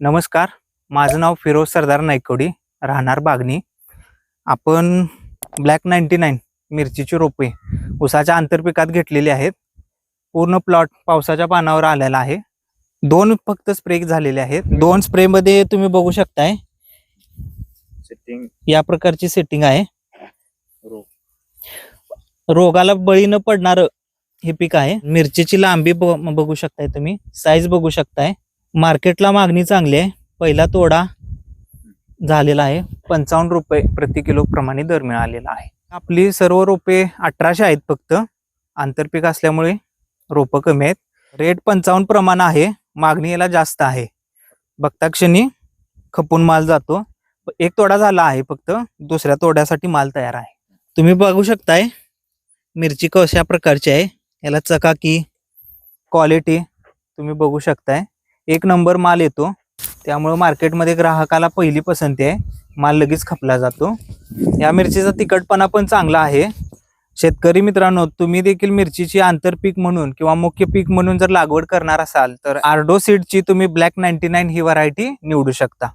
नमस्कार. माझं नाव फिरोज सरदार नायकवडी राहणार बागणी आपण ब्लॅक नाईन्टी नाईन मिरचीची रोपे उसाच्या आंतरपिकात घेतलेली आहेत. पूर्ण प्लॉट पावसाच्या पानावर आलेला आहे. दोन फक्त स्प्रे झालेले आहेत. दोन स्प्रेमध्ये तुम्ही बघू शकताय. सेटिंग या प्रकारची सेटिंग आहे. रोग रोगाला बळी न पडणारं हे पीक आहे. मिरचीची लांबी बघू शकताय तुम्ही. साईज बघू शकताय. मार्केटला मागणी चांगली आहे. पहिला तोडा झालेला आहे. पंचावन्न रुपये प्रति किलो प्रमाणे दर मिळालेला आहे. आपली सर्व रोपे अठराशे आहेत फक्त. आंतरपीक असल्यामुळे रोपं कमी आहेत. रेट पंचावन्न प्रमाण आहे. मागणी याला जास्त आहे. बघता क्षणी खपून माल जातो. एक तोडा झाला आहे फक्त. दुसऱ्या तोड्यासाठी माल तयार आहे. तुम्ही बघू शकताय मिरची कशा प्रकारची आहे. याला चकाकी क्वालिटी तुम्ही बघू शकताय. एक नंबर माल येतो. त्यामुळं मार्केटमध्ये ग्राहकाला पहिली पसंती आहे माल लगेच खपला जातो. या मिरचीचा तिखटपणा पण चांगला आहे. शेतकरी मित्रांनो तुम्ही देखील मिरचीची आंतरपीक म्हणून किंवा मुख्य पीक म्हणून जर लागवड करणार असाल तर आर्डो सीडची तुम्ही ब्लॅक नाईन्टी नाईन ही व्हरायटी निवडू शकता.